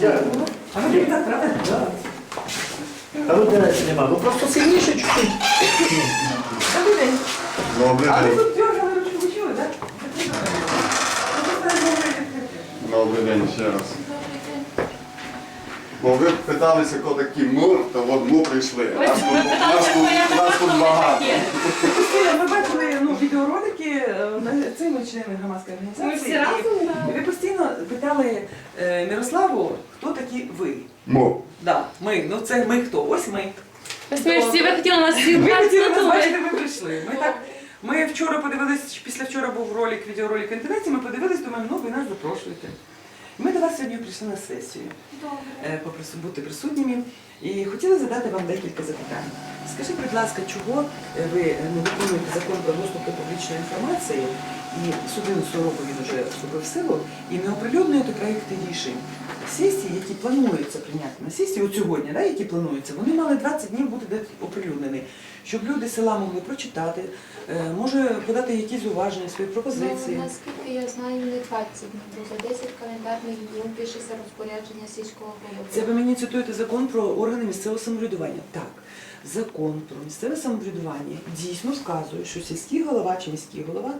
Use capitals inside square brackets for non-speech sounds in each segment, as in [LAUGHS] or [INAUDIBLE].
Дякую. А ви депутат, правда? Да. А ну дерев нема. Ну просто сильніше чуть-чуть. Добрий А ви день. тут дергали ручку, ви чули, так? Добрий день ще раз. Бо ви питалися, хто такі ми, то от ми прийшли. Нас тут, нас тут, така, нас ви багато. Ми відеоролики, е, ми члени громадської організації. Ми всі разом. Ви постійно питали е, Мирославу, хто такі ви. Ми. Да, ми. Ну це ми хто? Ось ми. Ми всі ви хотіли нас всі Ви хотіли нас бачити, ви прийшли. Ми так. Ми вчора подивились, після вчора був ролик, відеоролик в інтернеті, ми подивились, думаємо, ну ви нас запрошуєте. Ми до вас сьогодні прийшли на сесію, е, попросу бути присутніми і хотіли задати вам декілька запитань. Скажіть, будь ласка, чого е, ви не виконуєте закон про доступ до публічної інформації і з 11 року він вже вступив в силу, і не оприлюднюєте проекти рішень сесії, які плануються прийняти на сесії, от сьогодні, да, які плануються, вони мали 20 днів бути оприлюднені, щоб люди села могли прочитати, е, може подати якісь зауваження, свої пропозиції. Ну, наскільки я знаю, не 20 днів, бо за 10 календарних днів пишеться розпорядження сільського голови. Це ви мені цитуєте закон про органи місцевого самоврядування. Так, закон про місцеве самоврядування дійсно вказує, що сільський голова чи міський голова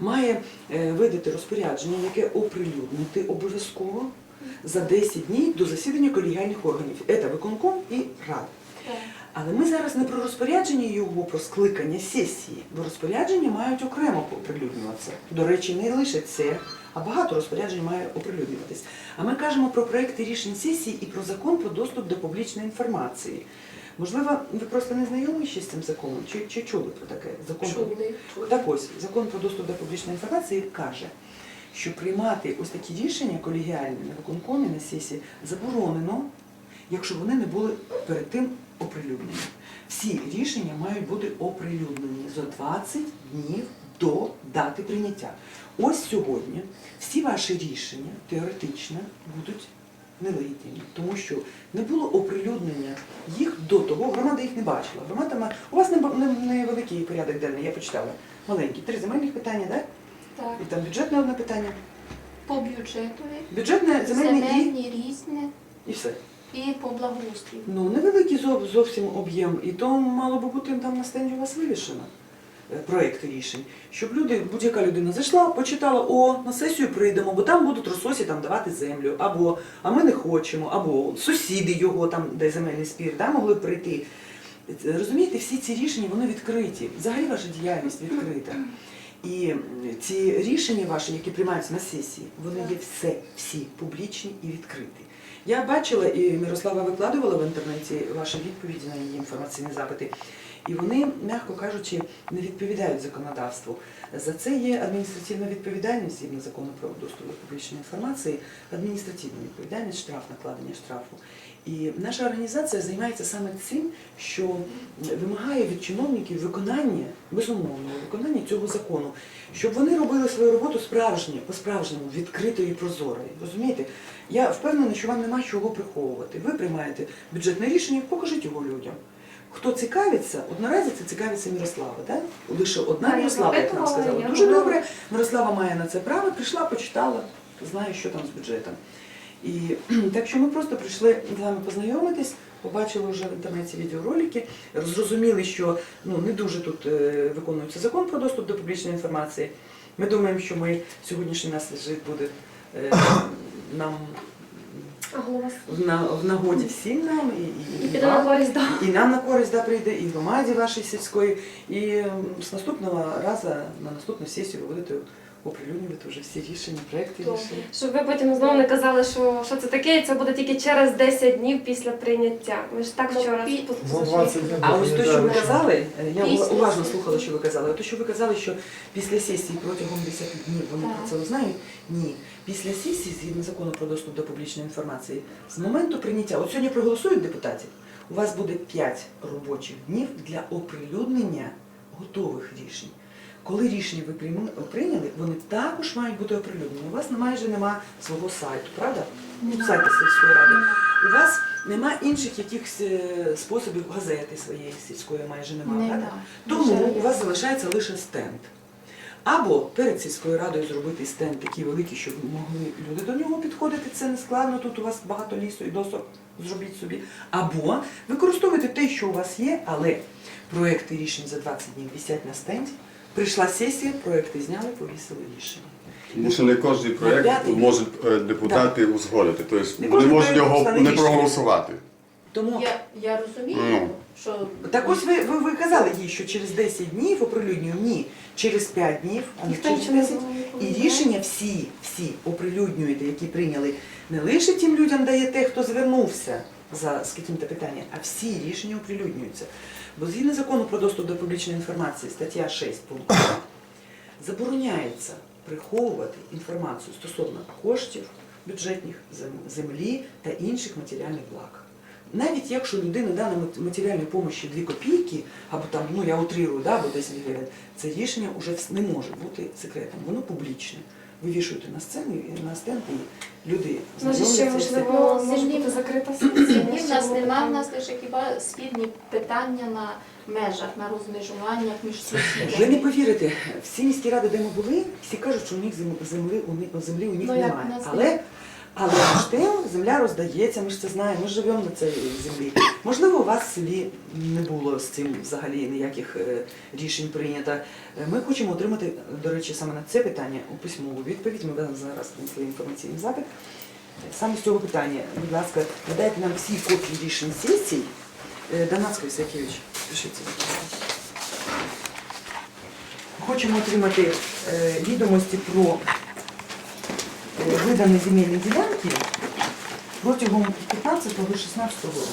має е, видати розпорядження, яке оприлюднити обов'язково за 10 днів до засідання колегіальних органів. Це виконком і рада. Але ми зараз не про розпорядження його, про скликання сесії, бо розпорядження мають окремо оприлюднюватися. До речі, не лише це, а багато розпоряджень має оприлюднюватись. А ми кажемо про проекти рішень сесії і про закон про доступ до публічної інформації. Можливо, ви просто не знайомі ще з цим законом, чи, чи чули про таке? Закон про- Чули, чули. так ось, закон про доступ до публічної інформації каже, що приймати ось такі рішення колегіальні на виконкомі на сесії заборонено, якщо вони не були перед тим оприлюднені. Всі рішення мають бути оприлюднені за 20 днів до дати прийняття. Ось сьогодні всі ваші рішення теоретично будуть нелегітимні, тому що не було оприлюднення їх до того, громада їх не бачила. Громада ма- у вас не, не, невеликий порядок денний, я почитала. Маленький. Три земельних питання, так? Так. І там бюджетне одне питання. По бюджетові, Бюджетне, земельне і, різне і все. і по благоустрою. Ну, невеликий зов- зовсім об'єм, і то мало би бути там на стенді у вас вивішено проекти рішень, щоб люди, будь-яка людина зайшла, почитала, о, на сесію прийдемо, бо там будуть розсосі там давати землю, або а ми не хочемо, або сусіди його там, де земельний спір, да, могли прийти. Е, Розумієте, всі ці рішення вони відкриті. Взагалі ваша діяльність відкрита. І ці рішення ваші, які приймаються на сесії, вони є все, всі публічні і відкриті. Я бачила, і Мирослава викладувала в інтернеті ваші відповіді на її інформаційні запити, і вони, м'яко кажучи, не відповідають законодавству. За це є адміністративна відповідальність згідно закону про доступ до публічної інформації, адміністративна відповідальність, штраф, накладення штрафу. І наша організація займається саме цим, що вимагає від чиновників виконання, безумовного виконання цього закону, щоб вони робили свою роботу справжньо, по-справжньому, відкрито і прозоро. Розумієте? Я впевнена, що вам нема чого приховувати. Ви приймаєте бюджетне рішення, покажіть його людям. Хто цікавиться, от наразі це цікавиться Мирослава, так? Лише одна Мирослава, як нам сказала. Дуже добре. Мирослава має на це право, прийшла, почитала, знає, що там з бюджетом. І [CLEARS THROAT] так що ми просто прийшли з вами познайомитись, побачили вже в інтернеті відеоролики, зрозуміли, що ну, не дуже тут е, виконується закон про доступ до публічної інформації. Ми думаємо, що ми сьогоднішній нас буде е, [CLEARS THROAT] нам в, на, в нагоді всім нам і, і, і і піде на користь, да. І нам на користь да, прийде, і громаді вашій сільської. І з наступного разу на наступну сесію ви будете оприлюднювати вже всі рішення, проекти рішень. Щоб ви потім знову не казали, що, що це таке, і це буде тільки через 10 днів після прийняття. Ми ж так Ну, вчора пі- Ну, 20 днів. А ось те, що ви казали, е, я Після уважно сесії. слухала, що ви казали. Те, що ви казали, що після сесії протягом 10 днів вони Так. про це узнають. Ні. Після сесії, згідно закону про доступ до публічної інформації, з моменту прийняття, от сьогодні проголосують депутатів, у вас буде 5 робочих днів для оприлюднення готових рішень. Коли рішення ви прийняли, вони також мають бути оприлюднені. У вас майже нема свого сайту, правда? Сайту сільської ради. У вас нема інших якихось е, способів газети своєї сільської майже немає, правда? Нема. Тому у вас залишається лише стенд. Або перед сільською радою зробити стенд такий великий, щоб могли люди до нього підходити. Це не складно. Тут у вас багато лісу і досок зробіть собі. Або використовуйте те, що у вас є, але проекти рішень за 20 днів висять на стенді. Прийшла сесія, проекти зняли, повісили рішення. Тому що не кожен проєкт можуть е, депутати узгодити. Тобто Не вони можуть його не проголосувати. Тому Я, я розумію, Ну. що так ось ви, ви, ви казали їй, що через 10 днів оприлюднюємо. Ні, через 5 днів, а не через 10. І рішення всі, всі оприлюднюєте, які прийняли, не лише тим людям даєте, хто звернувся за з яким-то питанням, а всі рішення оприлюднюються. Бо згідно закону про доступ до публічної інформації, стаття 6 пункт забороняється приховувати інформацію стосовно коштів бюджетних, землі та інших матеріальних благ. Навіть якщо людина дана мат- матеріальної допомоги 2 копійки, або там, ну я утрирую, да, або 10 гривень, це рішення вже не може бути секретом, воно публічне. Вивішуєте на сцену і на стенд, і люди Може, ще знайомляться можливо Ну, може бути закрита сесія. Ні, в нас нема, в нас лише хіба спільні питання на межах, на розмежуваннях між Ви не повірите, всі міські ради, де ми були, всі кажуть, що у них зем- землі у них землі у них Ну, немає. Але. Але між тим земля роздається, ми ж це знаємо, ми живемо на цій землі. Можливо, у вас в селі не було з цим взагалі ніяких е, рішень прийнято. Е, Ми хочемо отримати, до речі, саме на це питання у письмову відповідь. Ми вам зараз інформаційний запит. Саме з цього питання, будь ласка, надайте нам всі копії рішень сесій. Е, Донацький Ісакевич, пишіть це. Хочемо отримати е, відомості про е, видані земельні ділянки протягом 15-16 року.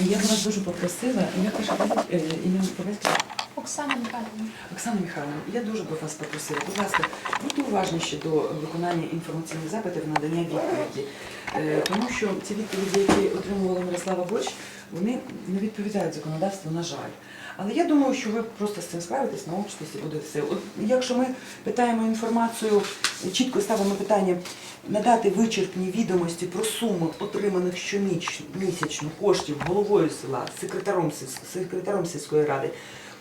Я б вас дуже попросила, я кажу, я, я, я, батькові? Оксана Михайлівна. Оксана Михайловна, я дуже би вас попросила, будь ласка, будьте уважніші до виконання інформаційних запитів, надання відповіді. Е, Тому що ці відповіді, які отримувала Мирослава Борщ, вони не відповідають законодавству, на жаль. Але я думаю, що ви просто з цим справитесь, научитесь і буде все. От якщо ми питаємо інформацію, чітко ставимо питання надати вичерпні відомості про суми отриманих щомісячно коштів головою села, секретарем, сільс- секретарем сільської ради,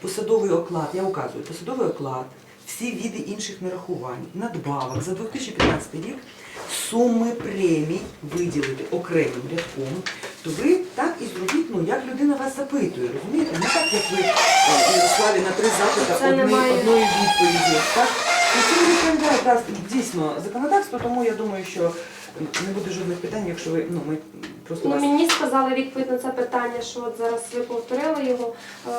посадовий оклад, я указую, посадовий оклад, всі види інших нарахувань, надбавок за 2015 рік суми премій виділити окремим рядком, то ви так і зробіть, ну як людина вас запитує, розумієте? Не так, як ви е, Ярославі на три запита одни, одної відповіді. Так? І це не відповідає дійсно законодавство, тому я думаю, що не буде жодних питань, якщо ви ну ми просто Ну, вас мені сказали відповідь на це питання, що от зараз ви повторили його, е,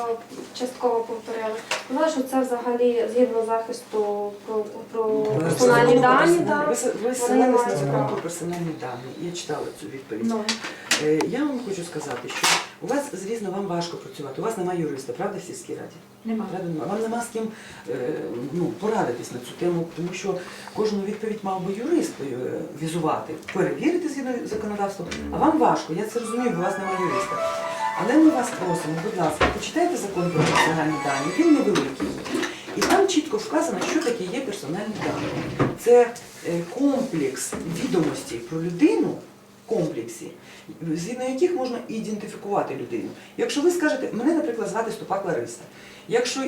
частково повторили. Сказали, що це взагалі згідно захисту про, про Ви персональні персональні- дані. Ви, ви Вони на закон про персональні дані. Я читала цю відповідь. Ну, Е, Я вам хочу сказати, що у вас, звісно, вам важко працювати. У вас немає юриста, правда, в сільській раді? Нема. Правда. Вам нема з ким е, ну, порадитись на цю тему, тому що кожну відповідь мав би юрист візувати, перевірити згідно законодавством, а вам важко, я це розумію, бо вас немає юриста. Але ми вас просимо, будь ласка, почитайте закон про персональні дані, він невеликий. І там чітко вказано, що таке є персональні дані. Це е, комплекс відомостей про людину комплексі, згідно яких можна ідентифікувати людину. Якщо ви скажете, мене, наприклад, звати Ступак Лариса. Якщо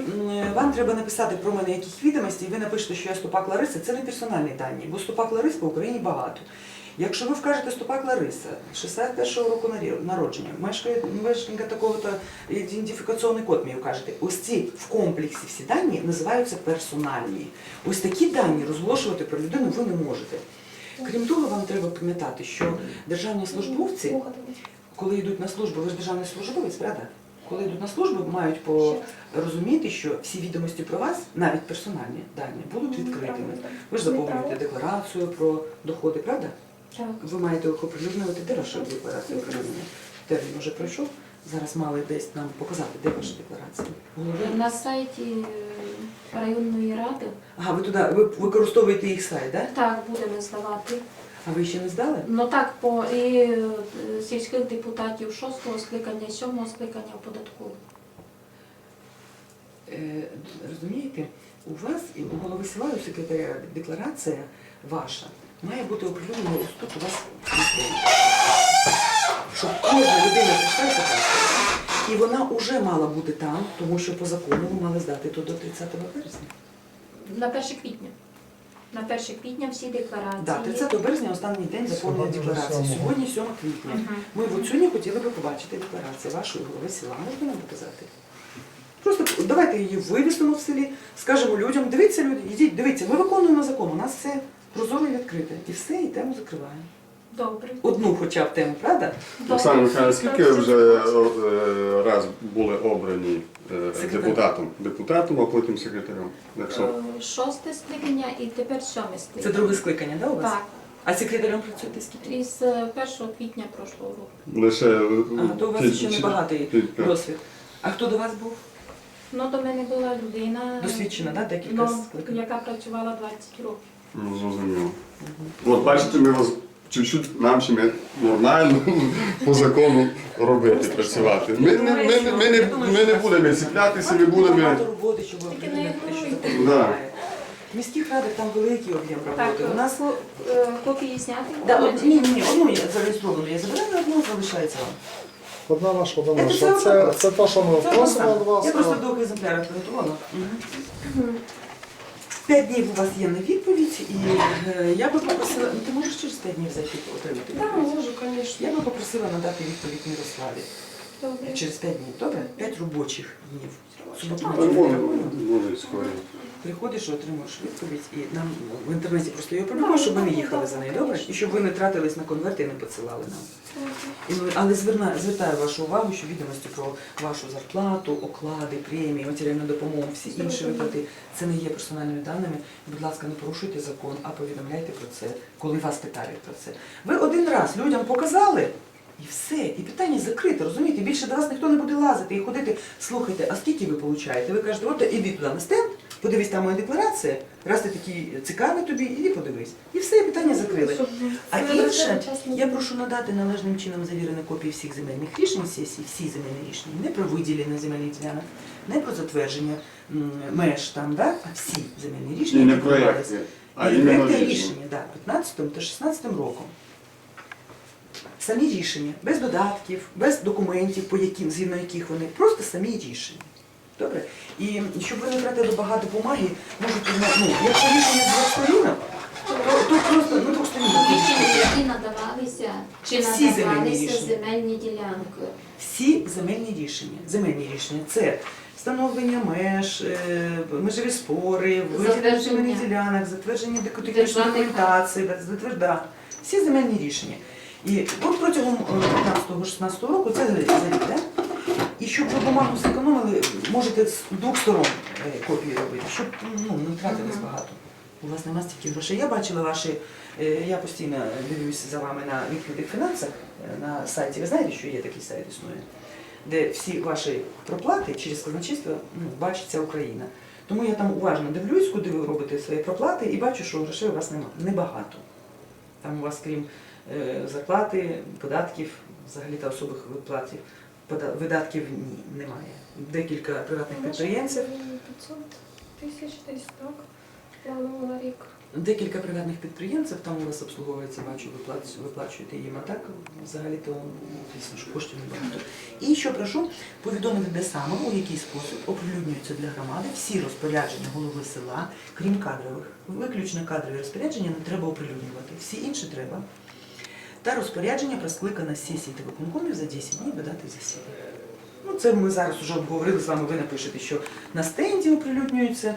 вам треба написати про мене якісь відомості, і ви напишете, що я Ступак Лариса, це не персональні дані, бо Ступак Ларис по Україні багато. Якщо ви вкажете Ступак Лариса, 61-го року народження, мешканка такого-то ідентифікаційний код мені вкажете. Ось ці в комплексі всі дані називаються персональні. Ось такі дані розголошувати про людину ви не можете. Крім того, вам треба пам'ятати, що державні службовці, коли йдуть на службу, ви ж державний службовець, правда? Коли йдуть на службу, мають порозуміти, що всі відомості про вас, навіть персональні дані, будуть відкритими. Ви ж заповнюєте декларацію про доходи, правда? Ви маєте їх оприлюднювати. Де ваша декларація оприлюднення? Термін вже пройшов. Зараз мали десь нам показати, де ваша декларація. Голови? На сайті е, районної ради Ага, ви туди ви використовуєте їх сайт, так? так будемо здавати. А ви ще не здали? Ну так, по і е, сільських депутатів 6-го скликання, 7-го скликання в податкову. Е, розумієте, у вас і у голови села, і у секретаря ради декларація ваша має бути ось тут у вас щоб кожна людина прийшла і показала. І вона вже мала бути там, тому що по закону ви мали здати то до 30 березня. На 1 квітня. На 1 квітня всі декларації. Так, 30 березня останній день заповнення декларації. Сьогодні 7 квітня. Мгм. Ми от сьогодні хотіли би побачити декларацію вашої голови села. Можна нам показати? Просто давайте її вивісимо в селі, скажемо людям, дивіться люди, йдіть, дивіться, ми виконуємо закон, у нас все прозоро і відкрите. І все, і тему закриваємо. Добре. Одну хоча б тему, правда? Оксана Михайловна, скільки вже е, раз були обрані е, Секретарем. депутатом? Депутатом, а потім секретарем? Якщо Е, Шосте скликання і тепер сьоме скликання. Це друге скликання, да, у вас? Так. А секретарем працюєте скільки? Із е, 1 квітня прошлого року. лише е, А, то у вас ті- ще ті- небагатий ті- досвід. А хто до вас був? Ну, до мене була людина, Досвідчена, да, декілька ну, скликань? яка працювала 20 років. Ну, зрозуміло. От бачите, ми вас чуть-чуть навчимо нормально [LAUGHS] по закону робити, працювати. Ми, не- ми, не- ми, не, ми не будемо ціплятися, ми будемо. Багато роботи, щоб Тільки не ігноруйте. Да. В міських радах там великий об'єм Так, роботи. У нас е, копії зняти? Да, от, ні, ні, ні, одну я зареєстровану, я забираю, одну залишається вам. Одна наша, одна наша. Це, це те, що ми Це просимо від вас. Я просто в двох екземплярах приготувала. П'ять днів у вас є на відповідь, і е, я би попросила, ну ти можеш через п'ять днів зайти отримати Так, відповідь? можу, звісно. Я би попросила надати відповідь Мирославі Добре. через п'ять днів, добре? П'ять робочих днів. Суботу, Та неділю Приходиш, отримуєш відповідь, і нам в інтернеті просто її опублікуємо, щоб ми не їхали за нею, добре? І щоб ви не тратились на конверти і не посилали нам. І ми- Але зверна, звертаю вашу увагу, що відомості про вашу зарплату, оклади, премії, матеріальну допомогу, всі інші виплати це не є персональними даними. Будь ласка, не порушуйте закон, а повідомляйте про це, коли вас питають про це. Ви один раз людям показали. І все, і питання закрите, розумієте? Більше до вас ніхто не буде лазити і ходити, слухайте, а скільки ви получаєте? Ви кажете, от іди туди на стенд, подивись, там моя декларація, раз ти такий цікавий тобі, іди подивись. І все, питання закрили. А інше, я прошу надати належним чином завірені копії всіх земельних рішень сесії, всі земельні рішення, не про виділення земельних ділянок, не про затвердження м, меж там, да? а всі земельні рішення. І не які проєкти, а І іменно проєкти рішення. рішення, да, 15 та 16 роком. Самі рішення, без додатків, без документів, по яким, згідно яких вони, просто самі рішення. Добре? І щоб ви не тратили багато бумаги, можуть, ну, якщо рішення з двох сторінок, то, то просто ну, двох сторінок. Рішення, які надавалися, чи Всі земельні надавалися рішення. земельні ділянки. Всі земельні рішення. Земельні рішення це встановлення меж, е, межові спори, Затвердження. земельних ділянок, затвердження технічної Державних документації, затвердження. Всі земельні рішення. І от протягом 15-16 року це за рік, да? Щоб ви бумагу зекономили, можете з двох сторон е, копії робити, щоб ну, не втратилось Мгм. багато. У вас нема стільки грошей. Я бачила ваші, е, я постійно дивлюся за вами на відкритих фінансах е, на сайті. Ви знаєте, що є такий сайт існує, де всі ваші проплати через казначейство ну, бачиться Україна. Тому я там уважно дивлюсь, куди ви робите свої проплати, і бачу, що грошей у вас нема небагато. Там у вас, крім е, зарплати, податків, взагалі та особих виплатів, видатків немає. Декілька приватних підприємців. 500 тисяч десь так. Планово на рік. Декілька приватних підприємців там у вас обслуговується, бачу, виплачуєте, їм, а так взагалі то ну, звісно ж коштів небагато. І що прошу повідомити, де саме, у який спосіб оприлюднюються для громади всі розпорядження голови села, крім кадрових. Виключно кадрові розпорядження не треба оприлюднювати. Всі інші треба. Та розпорядження про скликане сесії та виконкомів за 10 днів видати засідання. Ну, це ми зараз вже обговорили з вами, ви напишете, що на стенді оприлюднюється.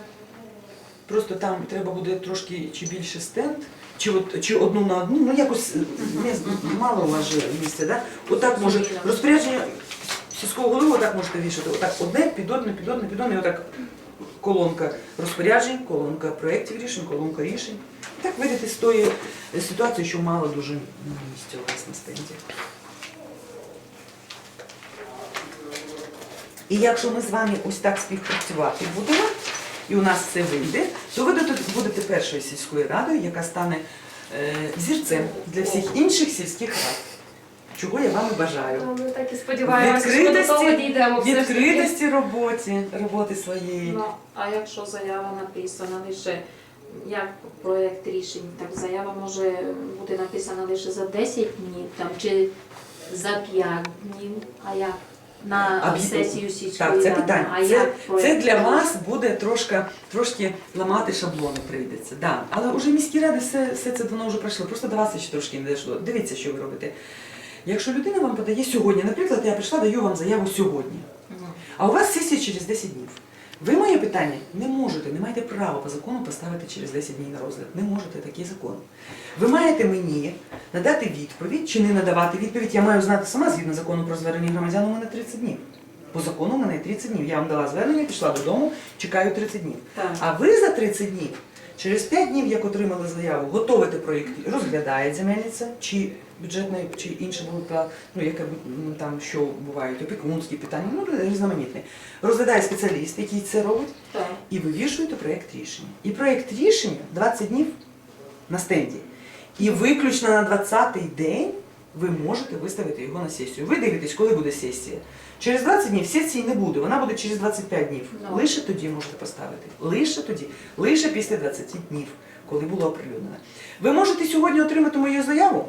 Просто там треба буде трошки чи більше стенд, чи от чи одну на одну, ну якось е, мало у вас же місця, да? Отак може розпорядження сільського голови отак можете вішати. Отак одне під одне, під одне, під одне, і отак колонка розпоряджень, колонка проєктів рішень, колонка рішень. Так вийдете з тої ситуації, що мало дуже місця у вас на стенді. І якщо ми з вами ось так співпрацювати будемо, і у нас це вийде, то ви будете- будете першою сільською радою, яка стане е, зірцем для всіх інших сільських рад. Чого я вам і бажаю. Ми так і сподіваємося, що ми до того Відкритості, дійдемо відкритості роботі, роботи своєї. Ну, а якщо заява написана лише як проєкт рішень, так заява може бути написана лише за 10 днів, там, чи за 5 днів, а як на сесію сільської Так, це питання. а Це, як це для вас буде трошки, трошки ламати шаблони прийдеться. Да. Але вже міські ради все, все це давно вже пройшло. Просто до вас ще трошки не дійшло. Дивіться, що ви робите. Якщо людина вам подає сьогодні, наприклад, я прийшла, даю вам заяву сьогодні, а у вас сесія через 10 днів. Ви моє питання не можете, не маєте права по закону поставити через 10 днів на розгляд. Не можете, такий закон. Ви маєте мені надати відповідь чи не надавати відповідь. Я маю знати сама згідно закону про звернення громадян, у мене 30 днів. По закону у мене 30 днів. Я вам дала звернення, пішла додому, чекаю 30 днів. Так. А ви за 30 днів, через 5 днів, як отримали заяву, готовите проєкт, розглядає земельниця чи бюджетна, чи інша група, ну яке там що бувають, опікунські питання, ну різноманітні. Розглядає спеціаліст, який це робить, Так. і вивішуєте проєкт рішення. І проєкт рішення 20 днів на стенді. І виключно на 20-й день ви можете виставити його на сесію. Ви дивитесь, коли буде сесія. Через 20 днів сесії не буде, вона буде через 25 днів. Ну. Лише тоді можете поставити. Лише тоді. Лише після 20 днів, коли було оприлюднено. Ви можете сьогодні отримати мою заяву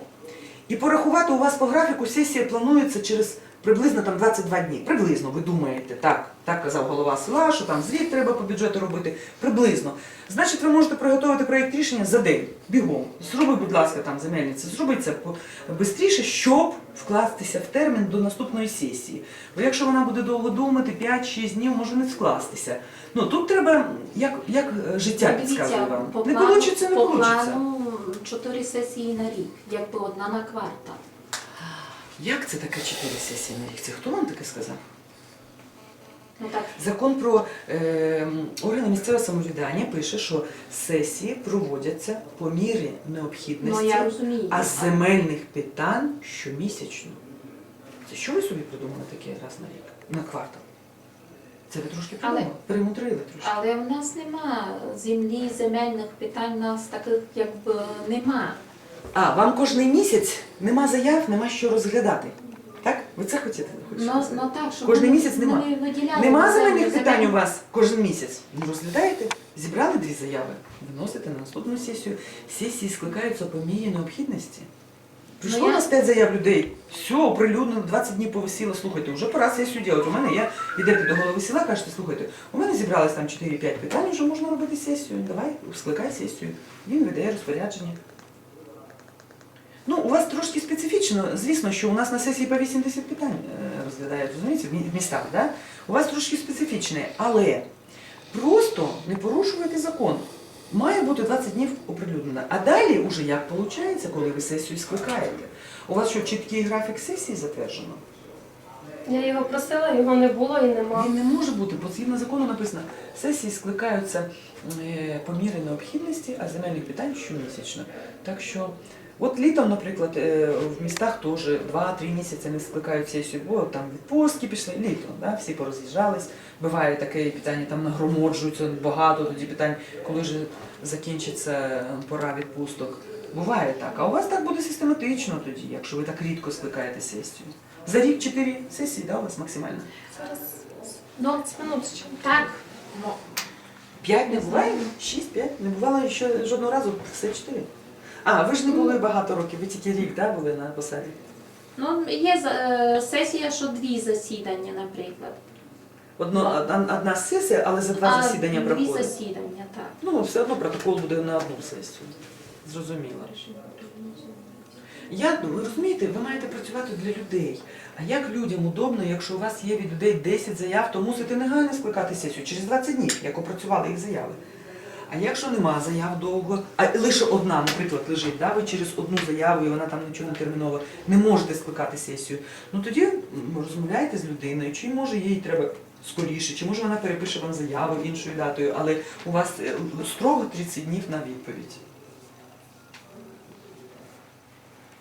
і порахувати у вас по графіку сесія планується через приблизно там 22 дні. Приблизно, ви думаєте, так, так казав голова села, що там звіт треба по бюджету робити. Приблизно. Значить, ви можете приготувати проєкт рішення за день, бігом. Зроби, будь ласка, там земельниця, зроби це швидше, щоб вкластися в термін до наступної сесії. Бо якщо вона буде довго думати, 5-6 днів може не скластися. Ну тут треба, як, як е, життя підказує вам. Не вийде, не вийде. 4 сесії на рік, якби одна на квартал. Як це таке 4 сесії на рік? Це хто вам таке сказав? Ну так, Закон про е, органи місцевого самоврядування пише, що сесії проводяться по мірі ну необхідності, я розумію. а з земельних питань щомісячно. Це що ви собі придумали таке раз на рік? На квартал? Це ви трошки Але- придумали, перемудрили трошки. Але в нас нема землі, земельних питань, у нас таких якби нема. А, вам кожен місяць нема заяв, нема що розглядати. Так? Ви це хотіте? хочете Ну, сказати? ну так, щоб Кожний ми- місяць нема. ми виділяли Нема землю земельних питань у вас кожен місяць. Ну розглядаєте, зібрали дві заяви, виносите на наступну сесію. Сесії скликаються по мірі необхідності. Прийшло Ну, я- нас 5 заяв людей, все, оприлюднено, 20 днів повисіло, слухайте, вже пора сесію робити. У мене є, йдете до голови села, кажете, слухайте, у мене зібралось там 4-5 питань, вже можна робити сесію. Давай, скликай сесію. Він видає розпорядження. Ну, у вас трошки специфічно, звісно, що у нас на сесії по 80 питань е, розглядають, розумієте, в в містах, да? У вас трошки специфічне, але просто не порушуйте закон. Має бути 20 днів оприлюднено. А далі уже як виходить, коли ви сесію скликаєте? У вас що, чіткий графік сесії затверджено? Я його просила, його не було і нема. Він не може бути, бо згідно закону написано, сесії скликаються е, по мірі необхідності, а земельних питань щомісячно. Так що, от літом, наприклад, в містах теж 2-3 місяці не скликають сесію, бо там відпустки пішли, літом, да, всі пороз'їжджались. Буває таке питання, там нагромоджуються багато тоді питань, коли ж закінчиться пора відпусток. Буває так. А у вас так буде систематично тоді, якщо ви так рідко скликаєте сесію. За рік 4 сесії, да, у вас максимально? Зараз Ну, 20 минут ще. так, ну, П'ять не буває? Шість, п'ять? Не бувало ще жодного разу, все чотири. А, ви ж не були багато років, ви тільки рік да, були на посаді. ну є е, сесія, що дві засідання, наприклад. Одно, одна, одна сесія, але за два а засідання Дві проходить. засідання, так. Ну, все одно протокол буде на одну сесію. Зрозуміло. Я, ви розумієте, ви маєте працювати для людей. А як людям удобно, якщо у вас є від людей 10 заяв, то мусите негайно скликати сесію через 20 днів, як опрацювали їх заяви. А якщо нема заяв довго, а лише одна, наприклад, лежить, да, ви через одну заяву і вона там нічого не термінова, не можете скликати сесію, ну тоді розмовляйте з людиною, чи може їй треба скоріше, чи може вона перепише вам заяву іншою датою, але у вас е, строго 30 днів на відповідь.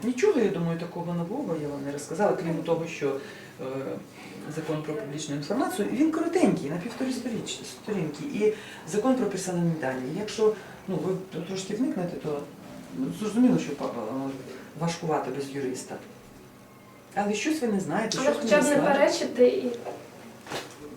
Нічого, я думаю, такого нового я вам не розказала, крім того, що е, закон про публічну інформацію, він коротенький, на півтори сторінки. І закон про персональні дані. Якщо ну, ви трошки вникнете, то ну, зрозуміло, що важкувати без юриста. Але щось ви не знаєте, що хоча б не перечити і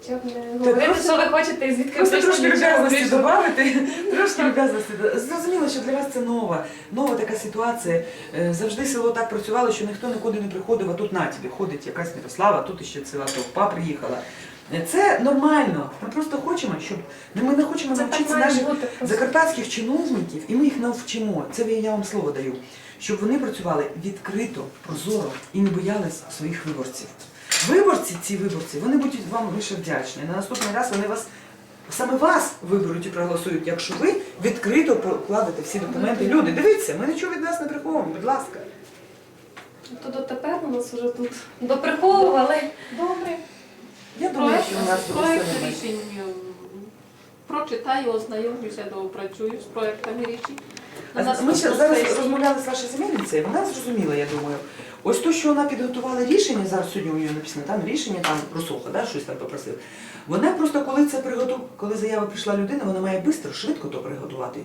Хоча б не говорити, що ви хочете і звідки Просто [LAUGHS] трошки люб'язності додати. Трошки люб'язності. Зрозуміло, що для вас це нова, нова така ситуація. Е, Завжди село так працювало, що ніхто нікуди не приходив, а тут на тобі ходить якась Мирослава, тут іще ціла товпа приїхала. Е, Це нормально. Ми просто хочемо, щоб ну, ми не хочемо Це так навчитися має наших бути просто. закарпатських чиновників, і ми їх навчимо. Це я вам слово даю, щоб вони працювали відкрито, прозоро і не боялись своїх виборців. Виборці, ці виборці, вони будуть вам лише вдячні. На наступний раз вони вас саме вас виберуть і проголосують, якщо ви відкрито покладете всі документи. Люди, дивіться, ми нічого від вас не приховуємо, будь ласка. То дотепер у нас вже тут доприховували. Добре. Я думаю, Проект, що у нас буде проект рішень прочитаю, ознайомлюся, доопрацюю з проектами рішень. Ми ще зараз розмовляли з вашою земельницею, вона зрозуміла, я думаю. Ось то, що вона підготувала рішення, зараз сьогодні у нього написано, там рішення, там Росоха, да, щось там попросив. Вона просто, коли це приготу... коли заява прийшла людина, вона має швидко, швидко то приготувати.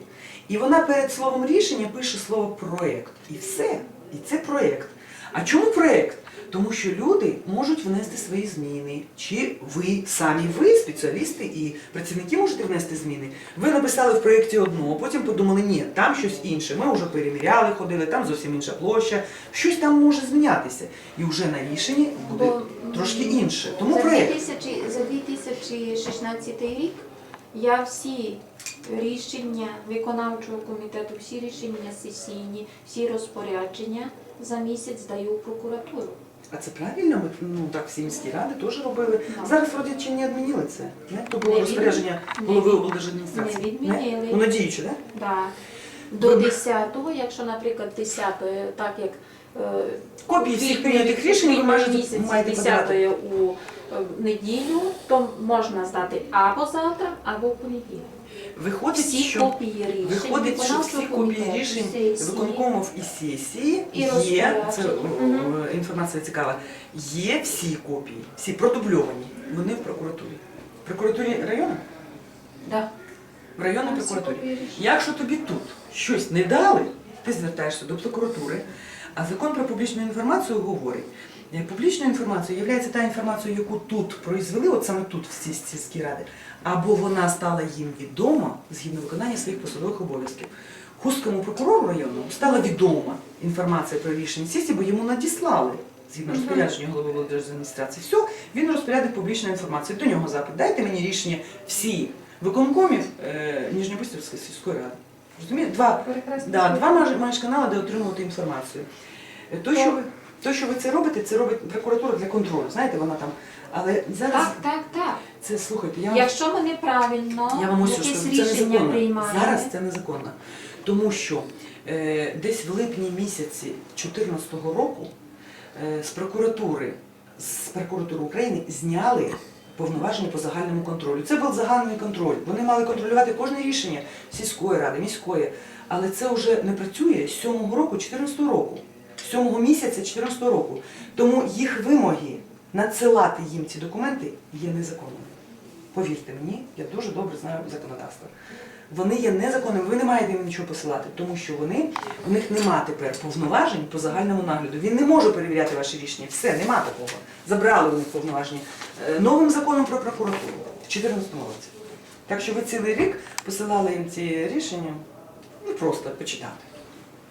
І вона перед словом рішення пише слово проєкт. І все. І це проєкт. А чому проєкт? Тому що люди можуть внести свої зміни. Чи ви самі ви, спеціалісти і працівники можете внести зміни. Ви написали в проєкті одно, а потім подумали, ні, там щось інше. Ми вже переміряли, ходили, там зовсім інша площа. Щось там може змінятися. І вже на рішенні буде Бо, трошки інше. Тому За проєкт. 2000 за 2016 рік я всі рішення виконавчого комітету, всі рішення сесійні, всі розпорядження за місяць даю в прокуратуру. А це правильно? Ми, ну так всі міські ради теж робили. Ну. Зараз вроді чи не відмінили це? Не? То було Не розпорядження від- голови облдержадміністрації. не відмінили. Воно діюче, так? Да. До 10-го, якщо, наприклад, 10-го, так як е, Копії всіх прийнятих рішень ви маєте, місяці 10 у е, неділю, то можна здати або завтра, або в понеділок. Виходить, Всі що копії рішень Виходить, що всі копії рішень виконкомів і сесії І є, це о, інформація цікава, є всі копії, всі продубльовані, вони в прокуратурі. В прокуратурі району? Да. В районній прокуратурі. Якщо тобі тут щось не дали, ти звертаєшся до прокуратури, а закон про публічну інформацію говорить, публічною інформацією є та інформація, яку тут произвели, от саме тут в цій сільській раді, або вона стала їм відома згідно виконання своїх посадових обов'язків. Хустському прокурору району стала відома інформація про рішення сесії, бо йому надіслали. Згідно розпорядження голови адміністрації, все, він розпорядник публічної інформації. До нього запит. Дайте мені рішення всі виконкомів е, Ніжньобустівської сільської ради. Розумієте? Два, да, два маєш канали, де отримувати інформацію. Е, То, що то, що ви це робите, це робить прокуратура для контролю. Знаєте, вона там. Але зараз Так, так, так. це слухайте, я вам Якщо ми неправильно я вам ось що якісь скажу, це рішення незаконно. приймаємо, Зараз це незаконно. Тому що е, десь в липні місяці 2014 року е, з прокуратури, з прокуратури України зняли повноваження по загальному контролю. Це був загальний контроль. Вони мали контролювати кожне рішення сільської ради, міської. Але це вже не працює з 7 року, 14 року. З 7 місяця 14 року. Тому їх вимоги надсилати їм ці документи є незаконними. Повірте мені, я дуже добре знаю законодавство. Вони є незаконними, ви не маєте їм нічого посилати, тому що вони, у них нема тепер повноважень по загальному нагляду. Він не може перевіряти ваші рішення. Все, нема такого. Забрали них повноваження Е, новим законом про прокуратуру в 2014 році. Так що ви цілий рік посилали їм ці рішення, ну просто почитати.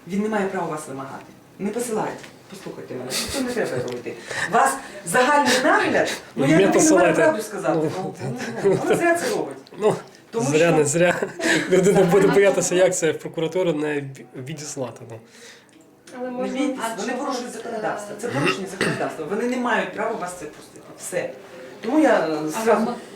Він не має права вас вимагати. Не посилайте. Послухайте мене, це не треба робити. Вас загальний нагляд, ну я Не маю правду сказати. Ну. Ну, ну, зря це робить. Ну, Тому зря, що- не зря. [LAUGHS] Людина буде боятися, як це в прокуратуру не ві- відіслати. Ну. Але можна вони порушують законодавство. Це порушення законодавства. Вони не мають права вас це пустити. Все. Тому я е, Або зразу.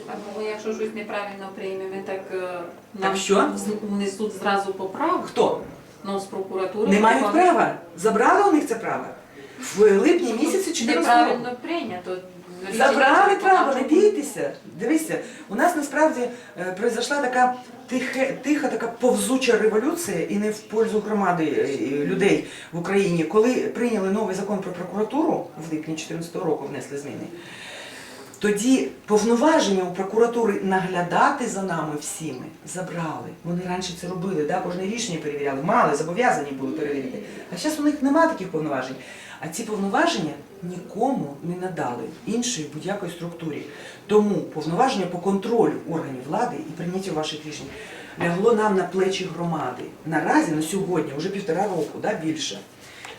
або ми, якщо щось неправильно приймемо, так е, Так нам що? вз- внесуть зразу поправку, Хто? Ну, з прокуратури. Не мають виконують. права. Забрали у них це право. В липні місяці 14 року. Неправильно прийнято. Забрали право, не бійтеся. Дивіться, у нас насправді е, произошла така тиха, тиха, така повзуча революція і не в пользу громади е, людей в Україні. Коли прийняли новий закон про прокуратуру в липні 2014 року, внесли зміни. Тоді повноваження у прокуратури наглядати за нами всіми забрали. Вони раніше це робили, да? кожне рішення перевіряли, мали, зобов'язані були перевірити. А зараз у них немає таких повноважень. А ці повноваження нікому не надали іншої будь-якої структурі. Тому повноваження по контролю органів влади і прийняття ваших рішень лягло нам на плечі громади. Наразі на сьогодні, вже півтора року, да, більше.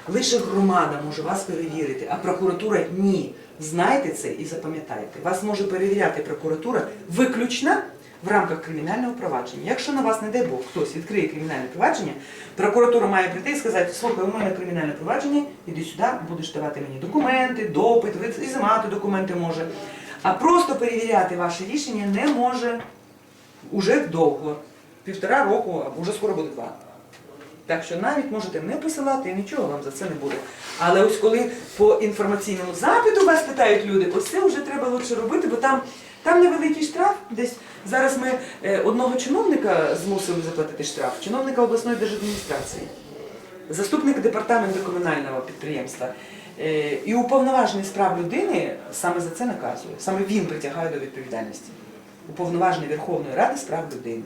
Лише громада може вас перевірити, а прокуратура ні. Знайте це і запам'ятайте. Вас може перевіряти прокуратура виключно в рамках кримінального провадження. Якщо на вас, не дай Бог, хтось відкриє кримінальне провадження, прокуратура має прийти і сказати, слухай, у мене кримінальне провадження, іди сюди, будеш давати мені документи, допит, ізимати документи може. А просто перевіряти ваші рішення не може уже довго. Півтора року, а вже скоро буде два. Так що навіть можете не посилати і нічого вам за це не буде. Але ось коли по інформаційному запиту вас питають люди, ось це вже треба лучше робити, бо там, там невеликий штраф. Десь зараз ми е, одного чиновника змусили заплатити штраф, чиновника обласної держадміністрації, заступник департаменту комунального підприємства. Е, І уповноважений з прав людини саме за це наказує. Саме він притягає до відповідальності. Уповноважений Верховної Ради з прав людини.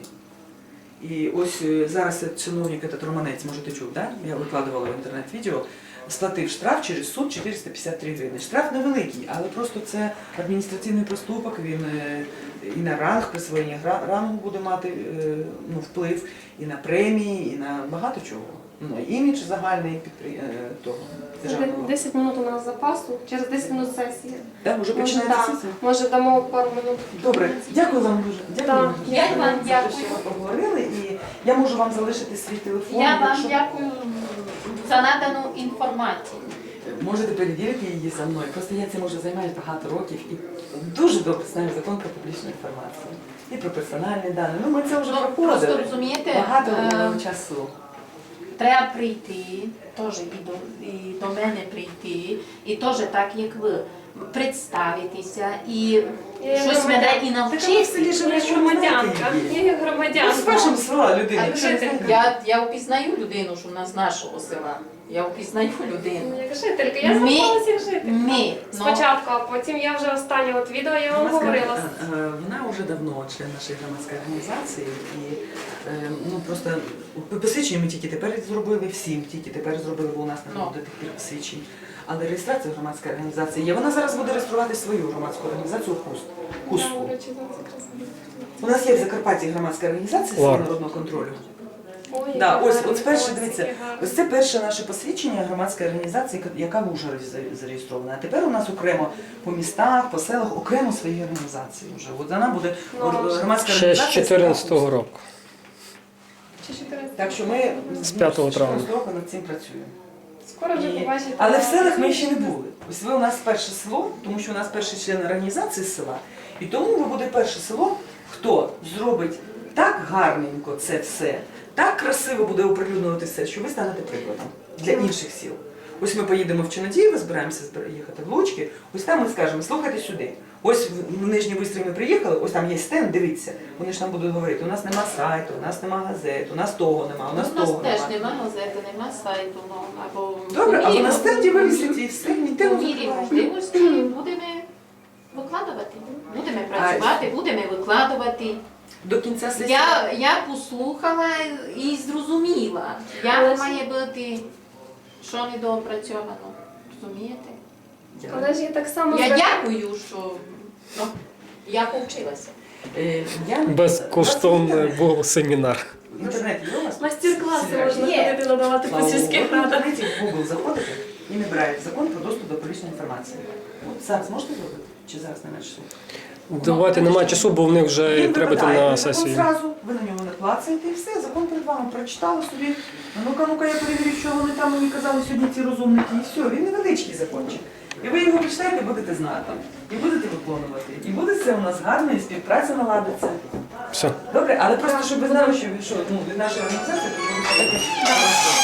І ось е, зараз чиновник этот Романець, може ти чув, да? я викладувала в інтернет-відео, сплатив штраф через суд 453 гривні. Штраф невеликий, але просто це адміністративний проступок, він е, і на ранг присвоєння рангу буде мати е, ну, вплив, і на премії, і на багато чого. Ну, імідж загальний підпри... е, того державного. 10 минут у нас запасу, через 10 минут сесії. Да, вже Може, починається да. сесія? Може дамо пару минут. Добре, дякую вам дуже. Дякую Так. вам дуже. Я вам за те, дякую. що ви поговорили. І я можу вам залишити свій телефон. Я вам якщо- дякую за надану інформацію. Можете перевірити її за мною. Просто я цим вже займаюся багато років і дуже добре знаю закон про публічну інформацію. І про персональні дані. Ну ми це вже Ну, просто проходили. розумієте, Багато е, е, часу. Треба прийти, теж і до, і до мене прийти, і теж так, як ви, представитися і Я щось мене і навчити. Я громадянка. Я Ну, з вашого вашим села людина. Я, я впізнаю людину, що вона з нашого села. Я впізнаю людину. Ну, Як жителька, я Ми- зверталася як жителька. Ми, ну, Спочатку, а потім я вже останнє от відео я вам Громадська- говорила. е, е, Вона вже давно член нашої громадської організації і е, ну просто посвідчення ми тільки тепер зробили всім, тільки тепер зробили, бо у нас не Ну. було до тих пір посвідчень. Але реєстрація громадської організації є. Вона зараз буде реєструвати свою громадську організацію КУСТ. КУСТу. якраз. У нас є в Закарпатті громадська організація Лар. народного контролю. Ой, Да, яке ось, ось перше, дивіться, яке гарне. Ось це перше наше посвідчення громадської організації, яка в Ужгороді за- зареєстрована. А тепер у нас окремо по містах, по селах, окремо свої організації вже. От вона буде Ну, громадська Ще з організація. 14-го року. Чи 14? Так що ми З ну, 5 з травня. року над цим працюємо. Скоро вже І- побачите. Але в селах ми ще не були. Ось ви у нас перше село, тому що у нас перший член організації з села. І тому ви буде перше село, хто зробить так гарненько це все, так красиво буде оприлюднювати все, що ви станете прикладом для інших сіл. Ось ми поїдемо в Чинодіїво, збираємося збира- їхати в Луцьки, ось там ми скажемо, слухайте сюди. Ось в Нижній Бистрі ми приїхали, ось там є стенд, дивіться. Вони ж нам будуть говорити, у нас нема сайту, у нас нема газет, у нас того нема, у нас у нас того теж нема. нема газети, нема сайту, ну, або Добре, але мірі- на стенді вивісить і все, ніде не можливості будемо викладувати. Будемо працювати, будемо викладувати. До кінця сесії. Я, я послухала і зрозуміла, як ж- має бути, що недоопрацьовано. Розумієте? Але ж я так само Я дякую, що ну, я повчилася. Е, я- Безкоштовний був семінар. Інтернет є у вас? Майстер-класи можна Є. ходити надавати по сільських радах. в Google заходите і набираєте закон про доступ до публічної інформації. От зараз можете зробити? Чи зараз немає часу? Давайте немає часу, бо в них вже Він треба йти на закон сесію. Зразу, ви на нього не клацаєте і все, закон перед вами прочитали собі. Ну-ка, ну-ка, я перевірю, що вони там мені казали сьогодні ці розумники. І все, він невеличкий закончик. І ви його прочитаєте, будете знати. І будете виконувати. І буде це у нас гарно, і співпраця наладиться. Все. Добре, але просто щоб ви знали, що, що ну, від нашої організації, то ви будете